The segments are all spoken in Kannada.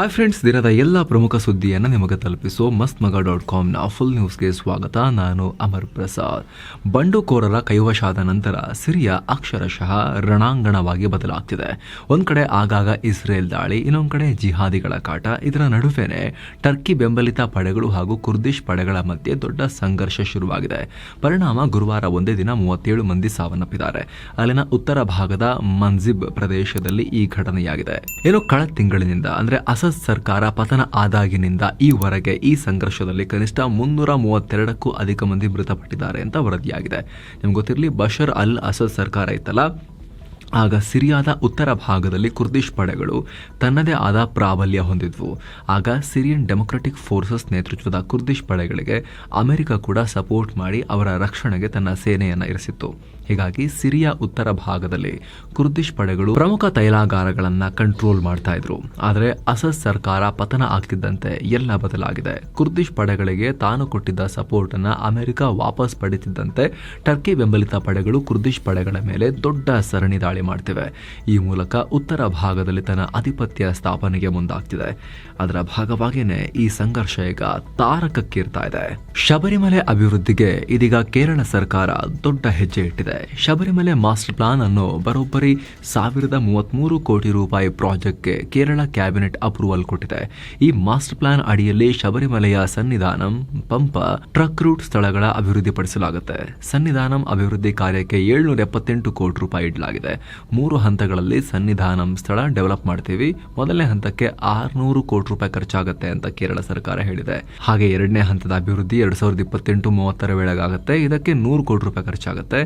ಹಾಯ್ ಫ್ರೆಂಡ್ಸ್ ದಿನದ ಎಲ್ಲ ಪ್ರಮುಖ ಸುದ್ದಿಯನ್ನು ನಿಮಗೆ ತಲುಪಿಸೋ ಮಸ್ತ್ ಮಗ ಡಾಟ್ ಕಾಮ್ನ ಫುಲ್ ನ್ಯೂಸ್ಗೆ ಸ್ವಾಗತ. ನಾನು ಅಮರ್ ಪ್ರಸಾದ್. ಬಂಡುಕೋರರ ಕೈವಶಾದ ನಂತರ ಸಿರಿಯಾ ಅಕ್ಷರಶಃ ರಣಾಂಗಣವಾಗಿ ಬದಲಾಗ್ತಿದೆ. ಒಂದು ಕಡೆ ಆಗಾಗ ಇಸ್ರೇಲ್ ದಾಳಿ, ಇನ್ನೊಂದು ಕಡೆ ಜಿಹಾದಿಗಳ ಕಾಟ. ಇದರ ನಡುವೆನೆ ಟರ್ಕಿ ಬೆಂಬಲಿತ ಪಡೆಗಳು ಹಾಗೂ ಕುರ್ದಿಶ್ ಪಡೆಗಳ ಮಧ್ಯೆ ದೊಡ್ಡ ಸಂಘರ್ಷ ಶುರುವಾಗಿದೆ. ಪರಿಣಾಮ ಗುರುವಾರ ಒಂದೇ ದಿನ ಮೂವತ್ತೇಳು ಮಂದಿ ಸಾವನ್ನಪ್ಪಿದ್ದಾರೆ. ಅಲ್ಲಿನ ಉತ್ತರ ಭಾಗದ ಮನ್ಜಿಬ್ ಪ್ರದೇಶದಲ್ಲಿ ಈ ಘಟನೆಯಾಗಿದೆ. ಏನು ಕಳೆದ ತಿಂಗಳಿನಿಂದ, ಅಂದ್ರೆ ಅಸದ್ ಸರ್ಕಾರ ಪತನ ಆದಾಗಿನಿಂದ ಈವರೆಗೆ ಈ ಸಂಘರ್ಷದಲ್ಲಿ ಕನಿಷ್ಠ ಮುನ್ನೂರ ಮೂವತ್ತೆರಡಕ್ಕೂ ಅಧಿಕ ಮಂದಿ ಮೃತಪಟ್ಟಿದ್ದಾರೆ ಅಂತ ವರದಿಯಾಗಿದೆ. ನಿಮ್ಗೆ ಗೊತ್ತಿರಲಿ, ಬಷರ್ ಅಲ್ ಅಸದ್ ಸರ್ಕಾರ ಇತ್ತಲ್ಲ? ಆಗ ಸಿರಿಯಾದ ಉತ್ತರ ಭಾಗದಲ್ಲಿ ಕುರ್ದಿಶ್ ಪಡೆಗಳು ತನ್ನದೇ ಆದ ಪ್ರಾಬಲ್ಯ ಹೊಂದಿದ್ವು. ಆಗ ಸಿರಿಯನ್ ಡೆಮೊಕ್ರೆಟಿಕ್ ಫೋರ್ಸಸ್ ನೇತೃತ್ವದ ಕುರ್ದಿಶ್ ಪಡೆಗಳಿಗೆ ಅಮೆರಿಕ ಕೂಡ ಸಪೋರ್ಟ್ ಮಾಡಿ ಅವರ ರಕ್ಷಣೆಗೆ ತನ್ನ ಸೇನೆಯನ್ನು ಇರಿಸಿತ್ತು. ಹೀಗಾಗಿ ಸಿರಿಯಾ ಉತ್ತರ ಭಾಗದಲ್ಲಿ ಕುರ್ದಿಶ್ ಪಡೆಗಳು ಪ್ರಮುಖ ತೈಲಾಗಾರಗಳನ್ನು ಕಂಟ್ರೋಲ್ ಮಾಡ್ತಾ ಇದ್ರು. ಆದರೆ ಅಸಸ್ ಸರ್ಕಾರ ಪತನ ಆಗ್ತಿದ್ದಂತೆ ಎಲ್ಲ ಬದಲಾಗಿದೆ. ಕುರ್ದಿಶ್ ಪಡೆಗಳಿಗೆ ತಾನು ಕೊಟ್ಟಿದ್ದ ಸಪೋರ್ಟ್ ಅನ್ನ ಅಮೆರಿಕ ವಾಪಸ್ ಪಡೆದಿದ್ದಂತೆ ಟರ್ಕಿ ಬೆಂಬಲಿತ ಪಡೆಗಳು ಕುರ್ದಿಶ್ ಪಡೆಗಳ ಮೇಲೆ ದೊಡ್ಡ ಸರಣಿ ದಾಳಿ ಮಾಡ್ತಿವೆ. ಈ ಮೂಲಕ ಉತ್ತರ ಭಾಗದಲ್ಲಿ ತನ್ನ ಆಧಿಪತ್ಯ ಸ್ಥಾಪನೆಗೆ ಮುಂದಾಗ್ತಿದೆ. ಅದರ ಭಾಗವಾಗಿಯೇ ಈ ಸಂಘರ್ಷ ಈಗ ತಾರಕಕ್ಕೇರ್ತಾ ಇದೆ. ಶಬರಿಮಲೆ ಅಭಿವೃದ್ಧಿಗೆ ಇದೀಗ ಕೇರಳ ಸರ್ಕಾರ ದೊಡ್ಡ ಹೆಜ್ಜೆ ಇಟ್ಟಿದೆ. ಶಬರಿಮಲೆ ಮಾಸ್ಟರ್ ಪ್ಲಾನ್ ಅನ್ನು ಬರೋಬ್ಬರಿ ಸಾವಿರದ ಮೂವತ್ತ್ಮೂರು ಕೋಟಿ ರೂಪಾಯಿ ಪ್ರಾಜೆಕ್ಟ್ಗೆ ಕೇರಳ ಕ್ಯಾಬಿನೆಟ್ ಅಪ್ರೂವಲ್ ಕೊಟ್ಟಿದೆ. ಈ ಮಾಸ್ಟರ್ ಪ್ಲಾನ್ ಅಡಿಯಲ್ಲಿ ಶಬರಿಮಲೆಯ ಸನ್ನಿಧಾನಂ, ಪಂಪ, ಟ್ರಕ್ ರೂಟ್ ಸ್ಥಳಗಳ ಅಭಿವೃದ್ಧಿಪಡಿಸಲಾಗುತ್ತೆ. ಸನ್ನಿಧಾನಂ ಅಭಿವೃದ್ಧಿ ಕಾರ್ಯಕ್ಕೆ ಏಳ್ನೂರ ಎಪ್ಪತ್ತೆಂಟು ಕೋಟಿ ರೂಪಾಯಿ ಇಡಲಾಗಿದೆ. ಮೂರು ಹಂತಗಳಲ್ಲಿ ಸನ್ನಿಧಾನಂ ಸ್ಥಳ ಡೆವಲಪ್ ಮಾಡ್ತೀವಿ. ಮೊದಲನೇ ಹಂತಕ್ಕೆ ಆರ್ನೂರು ಕೋಟಿ ರೂಪಾಯಿ ಖರ್ಚಾಗುತ್ತೆ ಅಂತ ಕೇರಳ ಸರ್ಕಾರ ಹೇಳಿದೆ. ಹಾಗೆ ಎರಡನೇ ಹಂತದ ಅಭಿವೃದ್ಧಿ ಎರಡ್ ಸಾವಿರದ ಇಪ್ಪತ್ತೆಂಟು ಮೂವತ್ತರ ವೇಳೆಗಾಗುತ್ತೆ. ಇದಕ್ಕೆ ನೂರು ಕೋಟಿ ರೂಪಾಯಿ ಖರ್ಚಾಗುತ್ತೆ.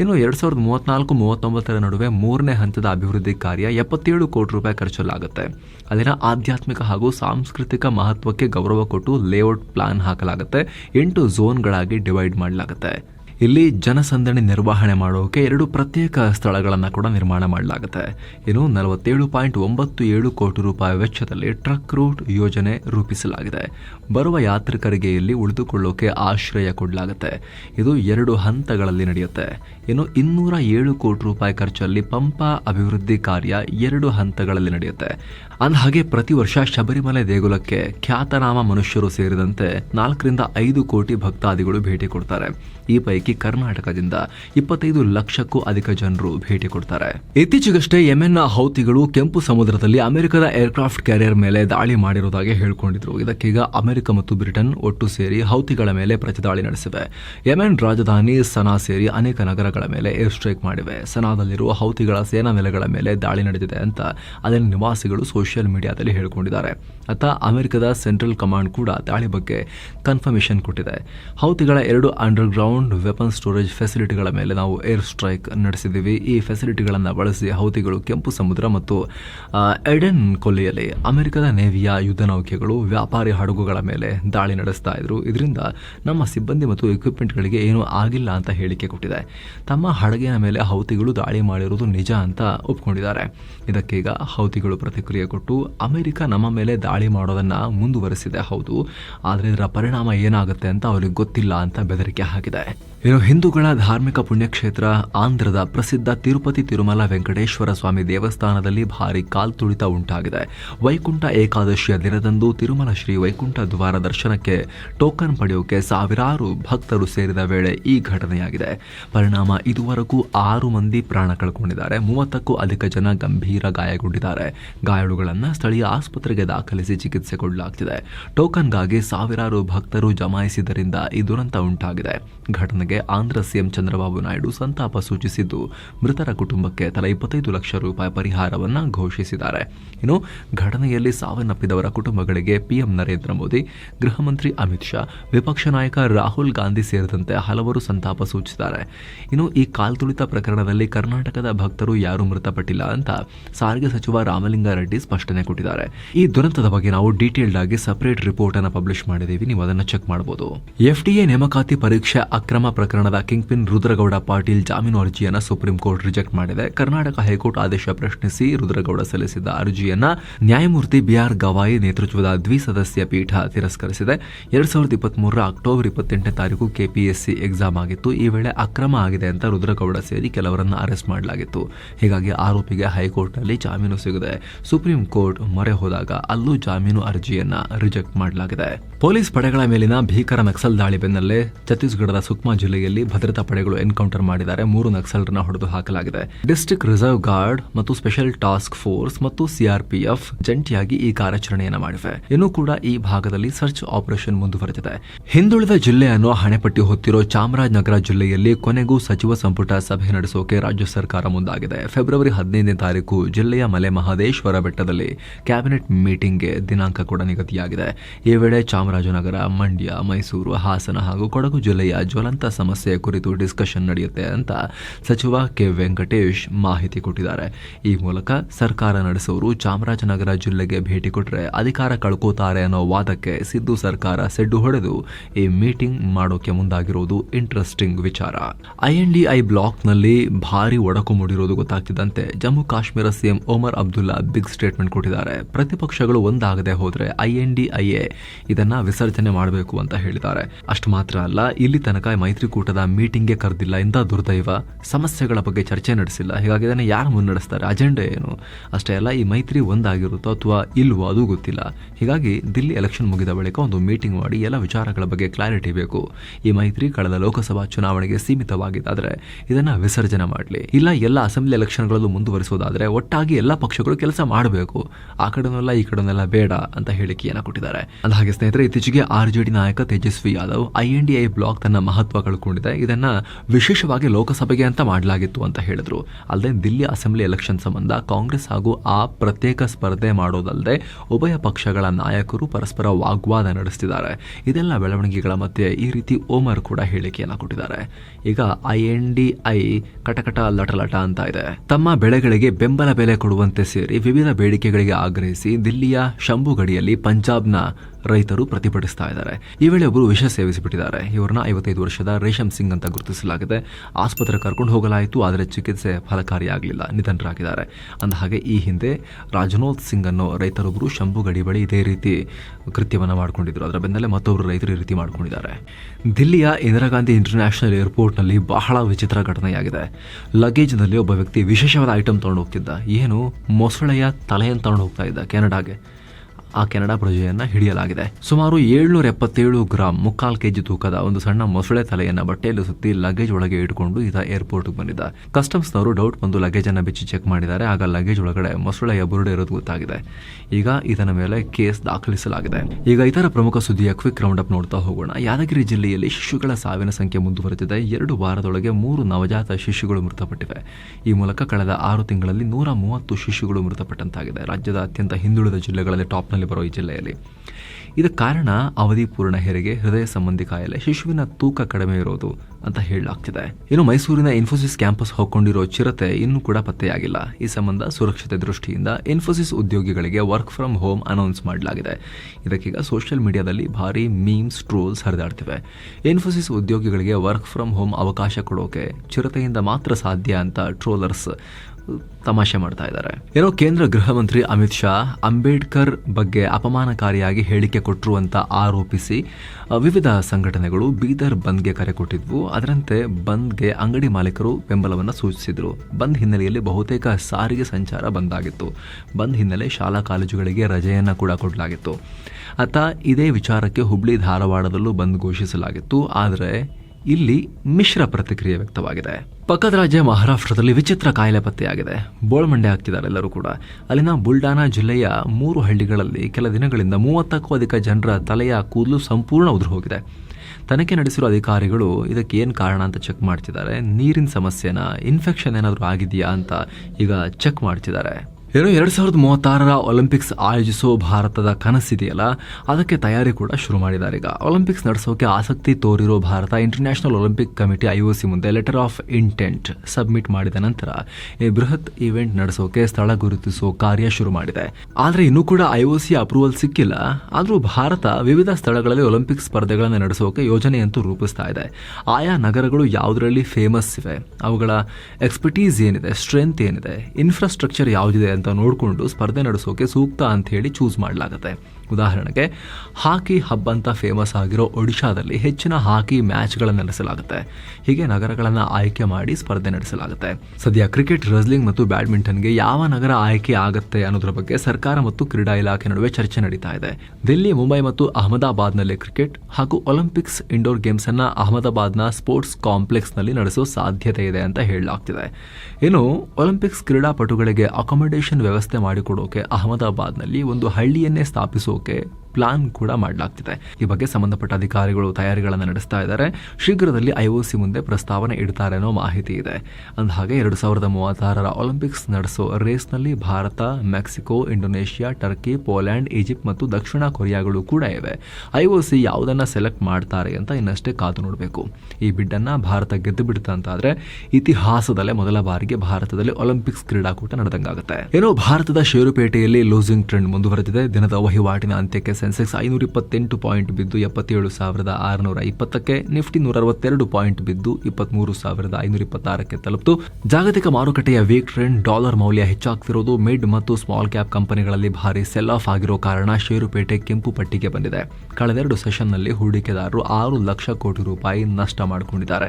ಇನ್ನು ಎರಡ್ ಸಾವಿರದ ಮೂವತ್ನಾಲ್ಕು, ಮೂವತ್ತೊಂಬತ್ತರ ನಡುವೆ ಮೂರನೇ ಹಂತದ ಅಭಿವೃದ್ಧಿ ಕಾರ್ಯ ಎಪ್ಪತ್ತೇಳು ಕೋಟಿ ರೂಪಾಯಿ ಖರ್ಚಲಾಗುತ್ತೆ ಅಲ್ಲಿನ ಆಧ್ಯಾತ್ಮಿಕ ಹಾಗೂ ಸಾಂಸ್ಕೃತಿಕ ಮಹತ್ವಕ್ಕೆ ಗೌರವ ಕೊಟ್ಟು ಲೇಔಟ್ ಪ್ಲಾನ್ ಹಾಕಲಾಗುತ್ತೆ. ಎಂಟು ಝೋನ್ಗಳಾಗಿ ಡಿವೈಡ್ ಮಾಡಲಾಗುತ್ತೆ. ಇಲ್ಲಿ ಜನಸಂದಣಿ ನಿರ್ವಹಣೆ ಮಾಡೋಕೆ ಎರಡು ಪ್ರತ್ಯೇಕ ಸ್ಥಳಗಳನ್ನು ಕೂಡ ನಿರ್ಮಾಣ ಮಾಡಲಾಗುತ್ತೆ. ಇನ್ನು ನಲವತ್ತೇಳು ಪಾಯಿಂಟ್ ಒಂಬತ್ತು ಏಳು ಕೋಟಿ ರೂಪಾಯಿ ವೆಚ್ಚದಲ್ಲಿ ಟ್ರಕ್ ರೂಟ್ ಯೋಜನೆ ರೂಪಿಸಲಾಗಿದೆ. ಬರುವ ಯಾತ್ರಿಕರಿಗೆ ಇಲ್ಲಿ ಉಳಿದುಕೊಳ್ಳೋಕೆ ಆಶ್ರಯ ಕೊಡಲಾಗುತ್ತೆ. ಇದು ಎರಡು ಹಂತಗಳಲ್ಲಿ ನಡೆಯುತ್ತೆ. ಇನ್ನು ಇನ್ನೂರ ಏಳು ಕೋಟಿ ರೂಪಾಯಿ ಖರ್ಚಲ್ಲಿ ಪಂಪ ಅಭಿವೃದ್ಧಿ ಕಾರ್ಯ ಎರಡು ಹಂತಗಳಲ್ಲಿ ನಡೆಯುತ್ತೆ. ಅಂದ ಹಾಗೆ ಪ್ರತಿ ವರ್ಷ ಶಬರಿಮಲೆ ದೇಗುಲಕ್ಕೆ ಖ್ಯಾತನಾಮ ಮನುಷ್ಯರು ಸೇರಿದಂತೆ ನಾಲ್ಕರಿಂದ ಐದು ಕೋಟಿ ಭಕ್ತಾದಿಗಳು ಭೇಟಿ ಕೊಡ್ತಾರೆ. ಈ ಪೈಕಿ ಕರ್ನಾಟಕದಿಂದ ಇಪ್ಪತ್ತೈದು ಲಕ್ಷಕ್ಕೂ ಅಧಿಕ ಜನರು ಭೇಟಿ ಕೊಡ್ತಾರೆ. ಇತ್ತೀಚೆಗಷ್ಟೇ ಯೆಮೆನ್ನ ಹೌತಿಗಳು ಕೆಂಪು ಸಮುದ್ರದಲ್ಲಿ ಅಮೆರಿಕದ ಏರ್ಕ್ರಾಫ್ಟ್ ಕ್ಯಾರಿಯರ್ ಮೇಲೆ ದಾಳಿ ಮಾಡಿರುವುದಾಗಿ ಹೇಳಿಕೊಂಡಿದ್ರು. ಇದಕ್ಕೀಗ ಅಮೆರಿಕ ಮತ್ತು ಬ್ರಿಟನ್ ಒಟ್ಟು ಸೇರಿ ಹೌತಿಗಳ ಮೇಲೆ ಪ್ರತಿದಾಳಿ ನಡೆಸಿವೆ. ಯೆಮೆನ್ ರಾಜಧಾನಿ ಸನಾ ಸೇರಿ ಅನೇಕ ನಗರಗಳ ಮೇಲೆ ಏರ್ ಸ್ಟ್ರೈಕ್ ಮಾಡಿವೆ. ಸನಾದಲ್ಲಿರುವ ಹೌತಿಗಳ ಸೇನಾ ನೆಲೆಗಳ ಮೇಲೆ ದಾಳಿ ನಡೆದಿದೆ ಅಂತ ಅಲ್ಲಿನ ನಿವಾಸಿಗಳು ಮೀಡಿಯಾದಲ್ಲಿ ಹೇಳಿಕೊಂಡಿದ್ದಾರೆ. ಅತ್ತ ಅಮೆರಿಕದ ಸೆಂಟ್ರಲ್ ಕಮಾಂಡ್ ಕೂಡ ದಾಳಿ ಬಗ್ಗೆ ಕನ್ಫರ್ಮೇಷನ್ ಕೊಟ್ಟಿದೆ. ಹೌತಿಗಳ ಎರಡು ಅಂಡರ್ ಗ್ರೌಂಡ್ ವೆಪನ್ ಸ್ಟೋರೇಜ್ ಫೆಸಿಲಿಟಿಗಳ ಮೇಲೆ ನಾವು ಏರ್ ಸ್ಟ್ರೈಕ್ ನಡೆಸಿದ್ದೀವಿ. ಈ ಫೆಸಿಲಿಟಿಗಳನ್ನು ಬಳಸಿ ಹೌತಿಗಳು ಕೆಂಪು ಸಮುದ್ರ ಮತ್ತು ಎಡೆನ್ ಕೊಲ್ಲಿಯಲ್ಲಿ ಅಮೆರಿಕದ ನೇವಿಯ ಯುದ್ಧ ನೌಕೆಗಳು ವ್ಯಾಪಾರಿ ಹಡಗುಗಳ ಮೇಲೆ ದಾಳಿ ನಡೆಸ್ತಾ ಇದ್ರು. ಇದರಿಂದ ನಮ್ಮ ಸಿಬ್ಬಂದಿ ಮತ್ತು ಎಕ್ವಿಪ್ಮೆಂಟ್ಗಳಿಗೆ ಏನೂ ಆಗಿಲ್ಲ ಅಂತ ಹೇಳಿಕೆ ಕೊಟ್ಟಿದೆ. ತಮ್ಮ ಹಡಗಿನ ಮೇಲೆ ಹೌತಿಗಳು ದಾಳಿ ಮಾಡಿರುವುದು ನಿಜ ಅಂತ ಒಪ್ಕೊಂಡಿದ್ದಾರೆ. ಇದಕ್ಕೀಗ ಹೌತಿಗಳು ಪ್ರತಿಕ್ರಿಯೆ ಕೊಟ್ಟು ಅಮೆರಿಕ ನಮ್ಮ ಮೇಲೆ ದಾಳಿ ಮಾಡೋದನ್ನ ಮುಂದುವರೆಸಿದೆ. ಹೌದು. ಆದರೆ ಇದರ ಪರಿಣಾಮ ಏನಾಗುತ್ತೆ ಅಂತ ಅವರಿಗೆ ಗೊತ್ತಿಲ್ಲ ಅಂತ ಬೆದರಿಕೆ ಹಾಕಿದೆ. ಇನ್ನು ಹಿಂದೂಗಳ ಧಾರ್ಮಿಕ ಪುಣ್ಯಕ್ಷೇತ್ರ ಆಂಧ್ರದ ಪ್ರಸಿದ್ಧ ತಿರುಪತಿ ತಿರುಮಲ ವೆಂಕಟೇಶ್ವರ ಸ್ವಾಮಿ ದೇವಸ್ಥಾನದಲ್ಲಿ ಭಾರಿ ಕಾಲ್ತುಳಿತ ಉಂಟಾಗಿದೆ. ವೈಕುಂಠ ಏಕಾದಶಿಯ ದಿನದಂದು ತಿರುಮಲ ಶ್ರೀ ವೈಕುಂಠ ದ್ವಾರ ದರ್ಶನಕ್ಕೆ ಟೋಕನ್ ಪಡೆಯೋಕೆ ಸಾವಿರಾರು ಭಕ್ತರು ಸೇರಿದ ವೇಳೆ ಈ ಘಟನೆಯಾಗಿದೆ. ಪರಿಣಾಮ ಇದುವರೆಗೂ ಆರು ಮಂದಿ ಪ್ರಾಣ ಕಳ್ಕೊಂಡಿದ್ದಾರೆ. ಮೂವತ್ತಕ್ಕೂ ಅಧಿಕ ಜನ ಗಂಭೀರ ಗಾಯಗೊಂಡಿದ್ದಾರೆ. ಗಾಯಾಳುಗಳನ್ನು ಸ್ಥಳೀಯ ಆಸ್ಪತ್ರೆಗೆ ದಾಖಲಿಸಿ ಚಿಕಿತ್ಸೆ ಕೊಡಲಾಗ್ತಿದೆ. ಟೋಕನ್ಗಾಗಿ ಸಾವಿರಾರು ಭಕ್ತರು ಜಮಾಯಿಸಿದ್ದರಿಂದ ಈ ದುರಂತ ಉಂಟಾಗಿದೆ. ಘಟನೆಗೆ ಆಂಧ್ರ ಸಿಎಂ ಚಂದ್ರಬಾಬು ನಾಯ್ಡು ಸಂತಾಪ ಸೂಚಿಸಿದ್ದು, ಮೃತರ ಕುಟುಂಬಕ್ಕೆ ತಲಾ ಇಪ್ಪತ್ತೈದು ಲಕ್ಷ ರೂಪಾಯಿ ಪರಿಹಾರವನ್ನ ಘೋಷಿಸಿದ್ದಾರೆ. ಇನ್ನು ಘಟನೆಯಲ್ಲಿ ಸಾವನ್ನಪ್ಪಿದವರ ಕುಟುಂಬಗಳಿಗೆ ಪಿಎಂ ನರೇಂದ್ರ ಮೋದಿ, ಗೃಹ ಮಂತ್ರಿ ಅಮಿತ್ ಶಾ, ವಿಪಕ್ಷ ನಾಯಕ ರಾಹುಲ್ ಗಾಂಧಿ ಸೇರಿದಂತೆ ಹಲವರು ಸಂತಾಪ ಸೂಚಿಸಿದ್ದಾರೆ. ಇನ್ನು ಈ ಕಾಲ್ತುಳಿತ ಪ್ರಕರಣದಲ್ಲಿ ಕರ್ನಾಟಕದ ಭಕ್ತರು ಯಾರೂ ಮೃತಪಟ್ಟಿಲ್ಲ ಅಂತ ಸಾರಿಗೆ ಸಚಿವ ರಾಮಲಿಂಗಾರೆಡ್ಡಿ ಸ್ಪಷ್ಟನೆ ಕೊಟ್ಟಿದ್ದಾರೆ. ಈ ದುರಂತದ ಬಗ್ಗೆ ನಾವು ಡೀಟೇಲ್ಡ್ ಆಗಿ ಸಪರೇಟ್ ರಿಪೋರ್ಟ್ ಅನ್ನು ಪಬ್ಲಿಷ್ ಮಾಡಿದ್ದೀವಿ. ನೀವು ಅದನ್ನು ಚೆಕ್ ಮಾಡಬಹುದು ಎಫ್ಡಿಎ ನೇಮಕಾತಿ ಪರೀಕ್ಷೆ ಅಕ್ರಮ ಪ್ರಕರಣದ ಕಿಂಗ್ ಪಿನ್ ರುದ್ರಗೌಡ ಪಾಟೀಲ್ ಜಾಮೀನು ಅರ್ಜಿಯನ್ನು ಸುಪ್ರೀಂ ಕೋರ್ಟ್ ರಿಜೆಕ್ಟ್ ಮಾಡಿದೆ. ಕರ್ನಾಟಕ ಹೈಕೋರ್ಟ್ ಆದೇಶ ಪ್ರಶ್ನಿಸಿ ರುದ್ರಗೌಡ ಸಲ್ಲಿಸಿದ್ದ ಅರ್ಜಿಯನ್ನ ನ್ಯಾಯಮೂರ್ತಿ ಬಿಆರ್ ಗವಾಯಿ ನೇತೃತ್ವದ ದ್ವಿಸದಸ್ಯ ಪೀಠ ತಿರಸ್ಕರಿಸಿದೆ. ಎರಡ್ ಸಾವಿರದ ಇಪ್ಪತ್ಮೂರರ ಅಕ್ಟೋಬರ್ ಇಪ್ಪತ್ತೆಂಟನೇ ತಾರೀಕು ಕೆಪಿಎಸ್ಸಿ ಎಕ್ಸಾಮ್ ಆಗಿತ್ತು. ಈ ವೇಳೆ ಅಕ್ರಮ ಆಗಿದೆ ಅಂತ ರುದ್ರಗೌಡ ಸೇರಿ ಕೆಲವರನ್ನ ಅರೆಸ್ಟ್ ಮಾಡಲಾಗಿತ್ತು. ಹೀಗಾಗಿ ಆರೋಪಿಗೆ ಹೈಕೋರ್ಟ್ನಲ್ಲಿ ಜಾಮೀನು ಸಿಗದೆ. ಸುಪ್ರೀಂ ಕೋರ್ಟ್ ಮೊರೆ ಹೋದಾಗ ಅಲ್ಲೂ ಜಾಮೀನು ಅರ್ಜಿಯನ್ನ ರಿಜೆಕ್ಟ್ ಮಾಡಲಾಗಿದೆ. ಪೊಲೀಸ್ ಪಡೆಗಳ ಮೇಲಿನ ಭೀಕರ ನಕ್ಸಲ್ ದಾಳಿ ಬೆನ್ನಲ್ಲೇ ಛತ್ತೀಸ್ಗಢದ ಸುಕ್ಮಾ ಜಿಲ್ಲೆಯಲ್ಲಿ ಭದ್ರತಾ ಪಡೆಗಳು ಎನ್ಕೌಂಟರ್ ಮಾಡಿದ್ದಾರೆ. ಮೂರು ನಕ್ಸಲರನ್ನ ಹೊಡೆದು ಹಾಕಲಾಗಿದೆ. ಡಿಸ್ಟ್ರಿಕ್ಟ್ ರಿಸರ್ವ್ ಗಾರ್ಡ್ ಮತ್ತು ಸ್ಪೆಷಲ್ ಟಾಸ್ಕ್ ಫೋರ್ಸ್ ಮತ್ತು ಸಿಆರ್ಪಿಎಫ್ ಜಂಟಿಯಾಗಿ ಈ ಕಾರ್ಯಾಚರಣೆಯನ್ನು ಮಾಡಿವೆ. ಇನ್ನೂ ಕೂಡ ಈ ಭಾಗದಲ್ಲಿ ಸರ್ಚ್ ಆಪರೇಷನ್ ಮುಂದುವರೆದಿದೆ. ಹಿಂದುಳಿದ ಜಿಲ್ಲೆಯನ್ನು ಹಣೆಪಟ್ಟಿ ಹೊತ್ತಿರೋ ಚಾಮರಾಜನಗರ ಜಿಲ್ಲೆಯಲ್ಲಿ ಕೊನೆಗೂ ಸಚಿವ ಸಂಪುಟ ಸಭೆ ನಡೆಸೋಕೆ ರಾಜ್ಯ ಸರ್ಕಾರ ಮುಂದಾಗಿದೆ. ಫೆಬ್ರವರಿ ಹದಿನೈದನೇ ತಾರೀಕು ಜಿಲ್ಲೆಯ ಮಲೆ ಮಹದೇಶ್ವರ ಬೆಟ್ಟದಲ್ಲಿ ಕ್ಯಾಬಿನೆಟ್ ಮೀಟಿಂಗ್ಗೆ ದಿನಾಂಕ ಕೂಡ ನಿಗದಿಯಾಗಿದೆ. ಈ ವೇಳೆ ಚಾಮರಾಜನಗರ, ಮಂಡ್ಯ, ಮೈಸೂರು, ಹಾಸನ ಹಾಗೂ ಕೊಡಗು ಜಿಲ್ಲೆಯ ಜ್ವಲಂತ ಸಮಸ್ಯೆ ಕುರಿತು ಡಿಸ್ಕಷನ್ ನಡೆಯುತ್ತೆ ಅಂತ ಸಚಿವ ಕೆ ವೆಂಕಟೇಶ್ ಮಾಹಿತಿ ಕೊಟ್ಟಿದ್ದಾರೆ. ಈ ಮೂಲಕ ಸರ್ಕಾರ ನಡೆಸೋರು ಚಾಮರಾಜನಗರ ಜಿಲ್ಲೆಗೆ ಭೇಟಿ ಕೊಟ್ಟರೆ ಅಧಿಕಾರ ಕಳ್ಕೋತಾರೆ ಅನ್ನೋ ವಾದಕ್ಕೆ ಸಿದ್ದು ಸರ್ಕಾರ ಸೆಡ್ಡು ಹೊಡೆದು ಈ ಮೀಟಿಂಗ್ ಮಾಡೋಕೆ ಮುಂದಾಗಿರೋದು ಇಂಟ್ರೆಸ್ಟಿಂಗ್ ವಿಚಾರ. ಐಎನ್ಡಿಐ ಬ್ಲಾಕ್ನಲ್ಲಿ ಭಾರಿ ಒಡಕು ಮೂಡಿರೋದು ಗೊತ್ತಾಗ್ತಿದ್ದಂತೆ Jammu Kashmir CM Omar Abdullah big statement ಕೊಟ್ಟಿದ್ದಾರೆ. ಪ್ರತಿಪಕ್ಷಗಳು ಒಂದಾಗದೆ ಹೋದ್ರೆ ಎ ಇದನ್ನ ವಿಸರ್ಜನೆ ಮಾಡಬೇಕು ಅಂತ ಹೇಳಿದ್ದಾರೆ. ಅಷ್ಟು ಮಾತ್ರ ಅಲ್ಲ, ಇಲ್ಲಿ ತನಕ ಮೈತ್ರಿಕೂಟದ ಮೀಟಿಂಗ್ಗೆ ಕರೆದಿಲ್ಲ ಇಂಥ ದುರ್ದೈವ. ಸಮಸ್ಯೆಗಳ ಬಗ್ಗೆ ಚರ್ಚೆ ನಡೆಸಿಲ್ಲ. ಹೀಗಾಗಿ ಇದನ್ನು ಯಾರು ಮುನ್ನಡೆಸ್ತಾರೆ? ಅಜೆಂಡಾ ಏನು? ಅಷ್ಟೇ ಅಲ್ಲ, ಈ ಮೈತ್ರಿ ಒಂದಾಗಿರುತ್ತೋ ಅಥವಾ ಇಲ್ವೋ ಅದು ಗೊತ್ತಿಲ್ಲ. ಹೀಗಾಗಿ ದಿಲ್ಲಿ ಎಲೆಕ್ಷನ್ ಮುಗಿದ ಬಳಿಕ ಒಂದು ಮೀಟಿಂಗ್ ಮಾಡಿ ಎಲ್ಲ ವಿಚಾರಗಳ ಬಗ್ಗೆ ಕ್ಲಾರಿಟಿ ಬೇಕು. ಈ ಮೈತ್ರಿ ಕಳೆದ ಲೋಕಸಭಾ ಚುನಾವಣೆಗೆ ಸೀಮಿತವಾಗಿದ್ದಾದರೆ ಇದನ್ನ ವಿಸರ್ಜನೆ ಮಾಡಲಿ. ಇಲ್ಲ, ಎಲ್ಲ ಅಸೆಂಬ್ಲಿ ಎಲೆಕ್ಷನ್ಗಳಲ್ಲೂ ಮುಂದುವರಿಸೋದಾದರೆ ಒಟ್ಟಾಗಿ ಎಲ್ಲ ಪಕ್ಷಗಳು ಕೆಲಸ ಮಾಡಬೇಕು. ಆ ಕಡೆನೆಲ್ಲ, ಈ ಕಡೆನೆಲ್ಲ ಬೇಡ ಅಂತ ಹೇಳಿಕೆಯನ್ನು ಕೊಟ್ಟಿದ್ದಾರೆ. ಅಂದಹಾಗೆ ಸ್ನೇಹಿತರೆ, ಇತ್ತೀಚೆಗೆ ಆರ್ಜೆಡಿ ನಾಯಕ ತೇಜಸ್ವಿ ಯಾದವ್ ಐ ಬ್ಲಾಕ್ ತನ್ನ ಮಹತ್ವ ಕಳ್ಕೊಂಡಿದೆ. ಇದನ್ನ ವಿಶೇಷವಾಗಿ ಲೋಕಸಭೆಗೆ ಅಂತ ಮಾಡಲಾಗಿತ್ತು ಅಂತ ಹೇಳಿದ್ರು. ಅಲ್ಲದೆ ದಿಲ್ಲಿ ಅಸೆಂಬ್ಲಿ ಎಲೆಕ್ಷನ್ ಸಂಬಂಧ ಕಾಂಗ್ರೆಸ್ ಹಾಗೂ ಆ ಪ್ರತ್ಯೇಕ ಸ್ಪರ್ಧೆ ಮಾಡೋದಲ್ಲದೆ ಉಭಯ ಪಕ್ಷಗಳ ನಾಯಕರು ಪರಸ್ಪರ ವಾಗ್ವಾದ ನಡೆಸ್ತಿದ್ದಾರೆ. ಇದೆಲ್ಲ ಬೆಳವಣಿಗೆಗಳ ಮಧ್ಯೆ ಈ ರೀತಿ ಓಮರ್ ಕೂಡ ಹೇಳಿಕೆಯನ್ನು ಕೊಟ್ಟಿದ್ದಾರೆ. ಈಗ ಐಎನ್ಡಿಐ ಕಟಕಟ ಲಟಲಟ ಅಂತ ಇದೆ. ತಮ್ಮ ಬೆಳೆಗಳಿಗೆ ಬೆಂಬಲ ಬೆಲೆ ಕೊಡುವಂತೆ ಸೇರಿ ವಿವಿಧ ಬೇಡಿಕೆಗಳಿಗೆ ಆಗ್ರಹಿಸಿ ದಿಲ್ಲಿಯ ಶಂಭು ಗಡಿಯಲ್ಲಿ ಪಂಜಾಬ್ನ ರೈತರು ಪ್ರತಿಭಟಿಸ್ತಾ ಇದ್ದಾರೆ. ಈ ವೇಳೆ ಒಬ್ಬರು ವಿಷ ಸೇವಿಸಿಬಿಟ್ಟಿದ್ದಾರೆ. ಇವರನ್ನ ಐವತ್ತೈದು ವರ್ಷದ ರೇಷಮ್ ಸಿಂಗ್ ಅಂತ ಗುರುತಿಸಲಾಗಿದೆ. ಆಸ್ಪತ್ರೆ ಕರ್ಕೊಂಡು ಹೋಗಲಾಯಿತು, ಆದರೆ ಚಿಕಿತ್ಸೆ ಫಲಕಾರಿಯಾಗಲಿಲ್ಲ ನಿಧನರಾಗಿದ್ದಾರೆ. ಅಂದ ಹಾಗೆ ಈ ಹಿಂದೆ ರಾಜನೋತ್ ಸಿಂಗ್ ಅನ್ನೋ ರೈತರೊಬ್ಬರು ಶಂಭು ಗಡಿ ಬಳಿ ಇದೇ ರೀತಿ ಕೃತ್ಯವನ್ನು ಮಾಡ್ಕೊಂಡಿದ್ರು. ಅದರ ಬೆನ್ನಲ್ಲೇ ಮತ್ತೊಬ್ಬರು ರೈತರು ಈ ರೀತಿ ಮಾಡ್ಕೊಂಡಿದ್ದಾರೆ. ದಿಲ್ಲಿಯ ಇಂದಿರಾ ಗಾಂಧಿ ಇಂಟರ್ನ್ಯಾಷನಲ್ ಏರ್ಪೋರ್ಟ್ನಲ್ಲಿ ಬಹಳ ವಿಚಿತ್ರ ಘಟನೆಯಾಗಿದೆ. ಲಗೇಜ್ನಲ್ಲಿ ಒಬ್ಬ ವ್ಯಕ್ತಿ ವಿಶೇಷವಾದ ಐಟಮ್ ತಗೊಂಡು ಹೋಗ್ತಿದ್ದ. ಏನು, ಮೊಸಳೆಯ ತಲೆಯನ್ನು ತಗೊಂಡು ಹೋಗ್ತಾ ಇದ್ದ ಕೆನಡಾಗೆ. ಆ ಕೆನಡಾ ಪ್ರಜೆಯನ್ನ ಹಿಡಿಯಲಾಗಿದೆ. ಸುಮಾರು ಏಳ್ನೂರ ಎಪ್ಪತ್ತೇಳು ಗ್ರಾಂ ಮುಕ್ಕಾಲ್ ಕೆಜಿ ತೂಕದ ಒಂದು ಸಣ್ಣ ಮೊಸಳೆ ತಲೆಯನ್ನ ಬಟ್ಟೆಯಲ್ಲಿ ಸುತ್ತಿ ಲಗೇಜ್ ಒಳಗೆ ಇಟ್ಕೊಂಡು ಇದ ಏರ್ಪೋರ್ಟ್ ಬಂದಿದ್ದ. ಕಸ್ಟಮ್ಸ್ನವರು ಡೌಟ್ ಬಂದು ಲಗೇಜ್ ಅನ್ನ ಬಿಚ್ಚಿ ಚೆಕ್ ಮಾಡಿದ್ದಾರೆ. ಆಗ ಲಗೇಜ್ ಒಳಗಡೆ ಮೊಸಳೆಯ ಬುರುಡೆ ಇರೋದು ಗೊತ್ತಾಗಿದೆ. ಈಗ ಇದನ ಮೇಲೆ ಕೇಸ್ ದಾಖಲಿಸಲಾಗಿದೆ. ಈಗ ಇತರ ಪ್ರಮುಖ ಸುದ್ದಿಯ ಕ್ವಿಕ್ ರೌಂಡ್ ಅಪ್ ನೋಡ್ತಾ ಹೋಗೋಣ. ಯಾದಗಿರಿ ಜಿಲ್ಲೆಯಲ್ಲಿ ಶಿಶುಗಳ ಸಾವಿನ ಸಂಖ್ಯೆ ಮುಂದುವರೆದಿದೆ. ಎರಡು ವಾರದೊಳಗೆ ಮೂರು ನವಜಾತ ಶಿಶುಗಳು ಮೃತಪಟ್ಟಿವೆ. ಈ ಮೂಲಕ ಕಳೆದ ಆರು ತಿಂಗಳಲ್ಲಿ ನೂರ ಮೂವತ್ತು ಶಿಶುಗಳು ಮೃತಪಟ್ಟಂತಾಗಿದೆ. ರಾಜ್ಯದ ಅತ್ಯಂತ ಹಿಂದುಳಿದ ಜಿಲ್ಲೆಗಳಲ್ಲಿ ಟಾಪ್ನಲ್ಲಿ ಬರೋ ಈ ಜಿಲ್ಲೆಯಲ್ಲಿ. ಇದಕ್ಕೆ ಕಾರಣ ಅವಧಿ ಪೂರ್ಣ ಹೆರಿಗೆ, ಹೃದಯ ಸಂಬಂಧಿ ಕಾಯಿಲೆ, ಶಿಶುವಿನ ತೂಕ ಕಡಿಮೆ ಇರೋದು ಅಂತ ಹೇಳಲಾಗ್ತಿದೆ. ಇನ್ನು ಮೈಸೂರಿನ ಇನ್ಫೋಸಿಸ್ ಕ್ಯಾಂಪಸ್ ಹೊಕ್ಕೊಂಡಿರೋ ಚಿರತೆ ಇನ್ನೂ ಕೂಡ ಪತ್ತೆಯಾಗಿಲ್ಲ. ಈ ಸಂಬಂಧ ಸುರಕ್ಷತೆ ದೃಷ್ಟಿಯಿಂದ ಇನ್ಫೋಸಿಸ್ ಉದ್ಯೋಗಿಗಳಿಗೆ ವರ್ಕ್ ಫ್ರಮ್ ಹೋಮ್ ಅನೌನ್ಸ್ ಮಾಡಲಾಗಿದೆ. ಇದಕ್ಕೀಗ ಸೋಷಿಯಲ್ ಮೀಡಿಯಾದಲ್ಲಿ ಭಾರಿ ಮೀಮ್ಸ್ ಟ್ರೋಲ್ಸ್ ಹರಿದಾಡ್ತಿವೆ. ಇನ್ಫೋಸಿಸ್ ಉದ್ಯೋಗಿಗಳಿಗೆ ವರ್ಕ್ ಫ್ರಮ್ ಹೋಮ್ ಅವಕಾಶ ಕೊಡೋಕೆ ಚಿರತೆಯಿಂದ ಮಾತ್ರ ಸಾಧ್ಯ ಅಂತ ಟ್ರೋಲರ್ಸ್ ತಮಾಷೆ ಮಾಡ್ತಾ ಇದ್ದಾರೆ. ಏನೋ ಕೇಂದ್ರ ಗೃಹ ಮಂತ್ರಿ ಅಮಿತ್ ಶಾ ಅಂಬೇಡ್ಕರ್ ಬಗ್ಗೆ ಅಪಮಾನಕಾರಿಯಾಗಿ ಹೇಳಿಕೆ ಕೊಟ್ಟರು ಅಂತ ಆರೋಪಿಸಿ ವಿವಿಧ ಸಂಘಟನೆಗಳು ಬೀದರ್ ಬಂದ್ಗೆ ಕರೆ ಕೊಟ್ಟಿದ್ವು. ಅದರಂತೆ ಬಂದ್ಗೆ ಅಂಗಡಿ ಮಾಲೀಕರು ಬೆಂಬಲವನ್ನು ಸೂಚಿಸಿದರು. ಬಂದ್ ಹಿನ್ನೆಲೆಯಲ್ಲಿ ಬಹುತೇಕ ಸಾರಿಗೆ ಸಂಚಾರ ಬಂದಾಗಿತ್ತು. ಬಂದ್ ಹಿನ್ನೆಲೆ ಶಾಲಾ ಕಾಲೇಜುಗಳಿಗೆ ರಜೆಯನ್ನು ಕೂಡ ಕೊಡಲಾಗಿತ್ತು. ಅತ್ತ ಇದೇ ವಿಚಾರಕ್ಕೆ ಹುಬ್ಳಿ ಧಾರವಾಡದಲ್ಲೂ ಬಂದ್ ಘೋಷಿಸಲಾಗಿತ್ತು. ಆದರೆ ಇಲ್ಲಿ ಮಿಶ್ರ ಪ್ರತಿಕ್ರಿಯೆ ವ್ಯಕ್ತವಾಗಿದೆ. ಪಕ್ಕದ ರಾಜ್ಯ ಮಹಾರಾಷ್ಟ್ರದಲ್ಲಿ ವಿಚಿತ್ರ ಕಾಯಿಲೆ ಪತ್ತೆಯಾಗಿದೆ. ಬೋಳ್ಮಂಡೆ ಆಗ್ತಿದ್ದಾರೆ ಎಲ್ಲರೂ ಕೂಡ. ಅಲ್ಲಿನ ಬುಲ್ಡಾನಾ ಜಿಲ್ಲೆಯ ಮೂರು ಹಳ್ಳಿಗಳಲ್ಲಿ ಕೆಲ ದಿನಗಳಿಂದ ಮೂವತ್ತಕ್ಕೂ ಅಧಿಕ ಜನರ ತಲೆಯ ಕೂದಲು ಸಂಪೂರ್ಣ ಉದುರು ಹೋಗಿದೆ ತನಿಖೆ ನಡೆಸಿರೋ ಅಧಿಕಾರಿಗಳು ಇದಕ್ಕೆ ಏನು ಕಾರಣ ಅಂತ ಚೆಕ್ ಮಾಡ್ತಿದ್ದಾರೆ. ನೀರಿನ ಸಮಸ್ಯೆನ ಇನ್ಫೆಕ್ಷನ್ ಏನಾದರೂ ಆಗಿದೆಯಾ ಅಂತ ಈಗ ಚೆಕ್ ಮಾಡ್ತಿದ್ದಾರೆ. ಏನೋ ಎರಡು ಸಾವಿರದ ಮೂವತ್ತಾರರ ಒಲಿಂಪಿಕ್ಸ್ ಆಯೋಜಿಸೋ ಭಾರತದ ಕನಸಿದೆಯಲ್ಲ ಅದಕ್ಕೆ ತಯಾರಿ ಕೂಡ ಶುರು ಮಾಡಿದ್ದಾರೆ. ಈಗ ಒಲಿಂಪಿಕ್ಸ್ ನಡೆಸೋಕೆ ಆಸಕ್ತಿ ತೋರಿರೋ Bharat International Olympic Committee IOC ಮುಂದೆ ಲೆಟರ್ ಆಫ್ ಇಂಟೆಂಟ್ ಸಬ್ಮಿಟ್ ಮಾಡಿದ ನಂತರ ಈ ಬೃಹತ್ ಇವೆಂಟ್ ನಡೆಸೋಕೆ ಸ್ಥಳ ಗುರುತಿಸೋ ಕಾರ್ಯ ಶುರು ಮಾಡಿದೆ. ಆದರೆ ಇನ್ನೂ ಕೂಡ ಐಒಸಿ ಅಪ್ರೂವಲ್ ಸಿಕ್ಕಿಲ್ಲ. ಆದರೂ ಭಾರತ ವಿವಿಧ ಸ್ಥಳಗಳಲ್ಲಿ ಒಲಿಂಪಿಕ್ ಸ್ಪರ್ಧೆಗಳನ್ನು ನಡೆಸೋಕೆ ಯೋಜನೆಯಂತೂ ರೂಪಿಸ್ತಾ ಇದೆ. ಆಯಾ ನಗರಗಳು ಯಾವುದರಲ್ಲಿ ಫೇಮಸ್ ಇವೆ? ಅವುಗಳ ಎಕ್ಸ್ಪರ್ಟೀಸ್ ಏನಿದೆ? ಸ್ಟ್ರೆಂತ್ ಏನಿದೆ? ಇನ್ಫ್ರಾಸ್ಟ್ರಕ್ಚರ್ ಯಾವುದಿದೆ ಅಂತ ನೋಡಿಕೊಂಡು ಸ್ಪರ್ಧೆ ನಡೆಸೋಕೆ ಸೂಕ್ತ ಅಂತ ಹೇಳಿ ಚೂಸ್ ಮಾಡಲಾಗುತ್ತೆ. ಉದಾಹರಣೆಗೆ, ಹಾಕಿ ಹಬ್ ಅಂತ ಫೇಮಸ್ ಆಗಿರೋ ಒಡಿಶಾದಲ್ಲಿ ಹೆಚ್ಚಿನ ಹಾಕಿ ಮ್ಯಾಚ್ಗಳನ್ನು ನಡೆಸಲಾಗುತ್ತೆ. ಹೀಗೆ ನಗರಗಳನ್ನು ಆಯ್ಕೆ ಮಾಡಿ ಸ್ಪರ್ಧೆ ನಡೆಸಲಾಗುತ್ತೆ. ಸದ್ಯ ಕ್ರಿಕೆಟ್ ರಸ್ಲಿಂಗ್ ಮತ್ತು ಬ್ಯಾಡ್ಮಿಂಟನ್ಗೆ ಯಾವ ನಗರ ಆಯ್ಕೆ ಆಗುತ್ತೆ ಅನ್ನೋದ್ರ ಬಗ್ಗೆ ಸರ್ಕಾರ ಮತ್ತು ಕ್ರೀಡಾ ಇಲಾಖೆ ನಡುವೆ ಚರ್ಚೆ ನಡೀತಾ ಇದೆ. ದಿಲ್ಲಿ, ಮುಂಬೈ ಮತ್ತು ಅಹಮದಾಬಾದ್ನಲ್ಲಿ ಕ್ರಿಕೆಟ್ ಹಾಗೂ ಒಲಿಂಪಿಕ್ಸ್ ಇಂಡೋರ್ ಗೇಮ್ಸ್ ಅನ್ನ ಅಹಮದಾಬಾದ್ನ ಸ್ಪೋರ್ಟ್ಸ್ ಕಾಂಪ್ಲೆಕ್ಸ್ನಲ್ಲಿ ನಡೆಸೋ ಸಾಧ್ಯತೆ ಇದೆ ಅಂತ ಹೇಳಲಾಗ್ತಿದೆ. ಇನ್ನು ಒಲಿಂಪಿಕ್ಸ್ ಕ್ರೀಡಾಪಟುಗಳಿಗೆ ಅಕಾಮಿಡೇಷನ್ ವ್ಯವಸ್ಥೆ ಮಾಡಿಕೊಡೋಕೆ ಅಹಮದಾಬಾದ್ನಲ್ಲಿ ಒಂದು ಹಳ್ಳಿಯನ್ನೇ होके ಪ್ಲಾನ್ ಕೂಡ ಮಾಡಲಾಗ್ತಿದೆ. ಈ ಬಗ್ಗೆ ಸಂಬಂಧಪಟ್ಟ ಅಧಿಕಾರಿಗಳು ತಯಾರಿಗಳನ್ನು ನಡೆಸ್ತಾ ಇದ್ದಾರೆ. ಶೀಘ್ರದಲ್ಲಿ ಐಒಸಿ ಮುಂದೆ ಪ್ರಸ್ತಾವನೆ ಇಡ್ತಾರೆ ಅನ್ನೋ ಮಾಹಿತಿ ಇದೆ. ಅಂದಹಾಗೆ ಎರಡು ಸಾವಿರದ ಮೂವತ್ತಾರರ ಒಲಿಂಪಿಕ್ಸ್ ನಡೆಸೋ ರೇಸ್ನಲ್ಲಿ Bharat, Mexico, Indonesia, Turkey, Poland, Egypt ಮತ್ತು ದಕ್ಷಿಣ ಕೊರಿಯಾಗಳು ಕೂಡ ಇವೆ. ಐಒಸಿ ಯಾವುದನ್ನ ಸೆಲೆಕ್ಟ್ ಮಾಡ್ತಾರೆ ಅಂತ ಇನ್ನಷ್ಟೇ ಕಾದು ನೋಡಬೇಕು. ಈ ಬಿಡ್ಡನ್ನು ಭಾರತ ಗೆದ್ದು ಬಿಡುತ್ತೆ ಅಂತಾದ್ರೆ ಇತಿಹಾಸದಲ್ಲೇ ಮೊದಲ ಬಾರಿಗೆ ಭಾರತದಲ್ಲಿ ಒಲಿಂಪಿಕ್ಸ್ ಕ್ರೀಡಾಕೂಟ ನಡೆದಂಗಾಗುತ್ತೆ. ಏನೋ ಭಾರತದ ಷೇರುಪೇಟೆಯಲ್ಲಿ ಲೂಸಿಂಗ್ ಟ್ರೆಂಡ್ ಮುಂದುವರೆದಿದೆ. ದಿನದ ವಹಿವಾಟಿನ ಅಂತ್ಯಕ್ಕೆ ಸೆನ್ಸೆಕ್ಸ್ ಐನೂರ ಇಪ್ಪತ್ತೆಂಟು ಪಾಯಿಂಟ್ ಬಿದ್ದು ಎಪ್ಪತ್ತೇಳು ಸಾವಿರದ ಆರುನೂರ ಇಪ್ಪತ್ತಕ್ಕೆ, ನಿಫ್ಟಿ ನೂರ ಅರವತ್ತೆರಡು ಪಾಯಿಂಟ್ ಬಿದ್ದು ಇಪ್ಪತ್ಮೂರು ಸಾವಿರದ ಐನೂರ ಇಪ್ಪತ್ತಾರಕ್ಕೆ ತಲುಪಿತು. ಜಾಗತಿಕ ಮಾರುಕಟ್ಟೆಯ ವೀಕ್ ಟ್ರೆಂಡ್ ಡಾಲರ್ ಮೌಲ್ಯ ಹೆಚ್ಚಾಗ್ತಿರೋದು ಮಿಡ್ ಮತ್ತು ಸ್ಮಾಲ್ ಕ್ಯಾಪ್ ಕಂಪನಿಗಳಲ್ಲಿ ಭಾರಿ ಸೆಲ್ ಆಫ್ ಆಗಿರೋ ಕಾರಣ ಷೇರುಪೇಟೆ ಕೆಂಪು ಪಟ್ಟಿಗೆ ಬಂದಿದೆ. ಕಳೆದೆರಡು ಸೆಷನ್ನಲ್ಲಿ ಹೂಡಿಕೆದಾರರು ಆರು ಲಕ್ಷ ಕೋಟಿ ರೂಪಾಯಿ ನಷ್ಟ ಮಾಡಿಕೊಂಡಿದ್ದಾರೆ.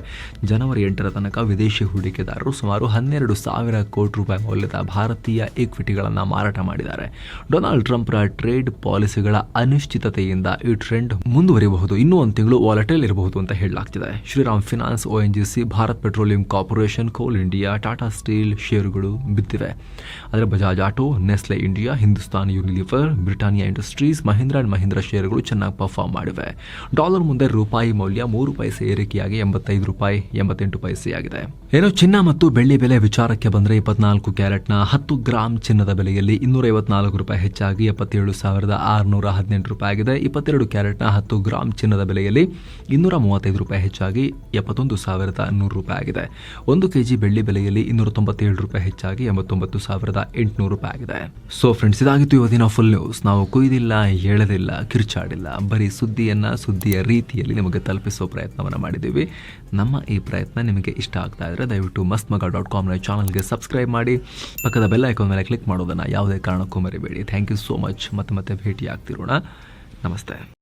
ಜನವರಿ ಎಂಟರ ತನಕ ವಿದೇಶಿ ಹೂಡಿಕೆದಾರರು ಸುಮಾರು ಹನ್ನೆರಡು ಸಾವಿರ ಕೋಟಿ ರೂಪಾಯಿ ಮೌಲ್ಯದ ಭಾರತೀಯ ಈಕ್ವಿಟಿಗಳನ್ನು ಮಾರಾಟ ಮಾಡಿದ್ದಾರೆ. ಡೊನಾಲ್ಡ್ ಟ್ರಂಪ್ರ ಟ್ರೇಡ್ ಪಾಲಿಸಿಗಳ ಅನಿಶ್ಚಿತತೆಯಿಂದ ಈ ಟ್ರೆಂಡ್ ಮುಂದುವರಿಯಬಹುದು ಇನ್ನೂ ಒಂದು ತಿಂಗಳು ವಾಲಟೈಲ್ ಇರಬಹುದು ಅಂತ ಹೇಳಲಾಗ್ತಿದೆ. Shriram finance ONGC Bharat petroleum corporation coal India Tata steel ಷೇರುಗಳು ಬಿದ್ದಿವೆ. ಅದರ Bajaj auto Nestle India Hindustan Unilever Britannia industries, Mahindra and Mahindra ಷೇರುಗಳು ಚೆನ್ನಾಗಿ ಪರ್ಫಾರ್ಮ್ ಮಾಡಿವೆ. ಡಾಲರ್ ಮುಂದೆ ರೂಪಾಯಿ ಮೌಲ್ಯ ಮೂರು ಪೈಸೆ ಏರಿಕೆಯಾಗಿ ಎಂಬತ್ತೈದು ರೂಪಾಯಿ ಎಂಬತ್ತೆಂಟು ಪೈಸೆಯಾಗಿದೆ ಏನೋ ಚಿನ್ನ ಮತ್ತು ಬೆಳ್ಳಿ ಬೆಲೆ ವಿಚಾರಕ್ಕೆ ಬಂದರೆ ಇಪ್ಪತ್ನಾಲ್ಕು ಕ್ಯಾರೆಟ್ನ ಹತ್ತು ಗ್ರಾಮ್ ಚಿನ್ನದ ಬೆಲೆಯಲ್ಲಿ ಇನ್ನೂರ ಐವತ್ನಾಲ್ಕು ರೂಪಾಯಿ ಹೆಚ್ಚಾಗಿ ಎಪ್ಪತ್ತೇಳು ಸಾವಿರದ ಆರುನೂರ ಹದಿನೆಂಟು ರೂಪಾಯಿ ಆಗಿದೆ. ಇಪ್ಪತ್ತೆರಡು ಕ್ಯಾರೆಟ್ನ ಹತ್ತು ಗ್ರಾಮ್ ಚಿನ್ನದ ಬೆಲೆಯಲ್ಲಿ ಇನ್ನೂರ ಮೂವತ್ತೈದು ರೂಪಾಯಿ ಹೆಚ್ಚಾಗಿ ಎಪ್ಪತ್ತೊಂದು ಸಾವಿರದ ನೂರು ರೂಪಾಯಿ ಆಗಿದೆ. ಒಂದು ಕೆಜಿ ಬೆಳ್ಳಿ ಬೆಲೆಯಲ್ಲಿ ಇನ್ನೂರ ತೊಂಬತ್ತೇಳು ರೂಪಾಯಿ ಹೆಚ್ಚಾಗಿ ಎಂಬತ್ತೊಂಬತ್ತು ಸಾವಿರದ ಎಂಟುನೂರು ರೂಪಾಯಿ ಆಗಿದೆ. ಸೊ ಫ್ರೆಂಡ್ಸ್ ಇದಾಗಿತ್ತು ಇವತ್ತಿನ ಫುಲ್ ನ್ಯೂಸ್ ನಾವು ಕುಯ್ದಿಲ್ಲ, ಹೇಳದಿಲ್ಲ, ಕಿರ್ಚಾಡಿಲ್ಲ. ಬರೀ ಸುದ್ದಿಯನ್ನ ಸುದ್ದಿಯ ರೀತಿಯಲ್ಲಿ ನಿಮಗೆ ತಲುಪಿಸೋ ಪ್ರಯತ್ನವನ್ನು ಮಾಡಿದ್ದೀವಿ. ನಮ್ಮ ಈ ಪ್ರಯತ್ನ ನಿಮಗೆ ಇಷ್ಟ ಆಗ್ತಾ ಇದ್ರೆ ದಯವಿಟ್ಟು ಮಸ್ತ್ ಮಗ ಡಾಟ್ ಕಾಮ್ನ ಚಾನಲ್ಗೆ ಸಬ್ಸ್ಕ್ರೈಬ್ ಮಾಡಿ. ಪಕ್ಕದ ಬೆಲ್ ಐಕಾನ್ ಮೇಲೆ ಕ್ಲಿಕ್ ಮಾಡೋದನ್ನು ಯಾವುದೇ ಕಾರಣಕ್ಕೂ ಮರಿಬೇಡಿ. ಥ್ಯಾಂಕ್ ಯು ಸೋ ಮಚ್ ಮತ್ತೆ ಮತ್ತೆ ಭೇಟಿ ಆಗ್ತಿರೋಣ Namaste.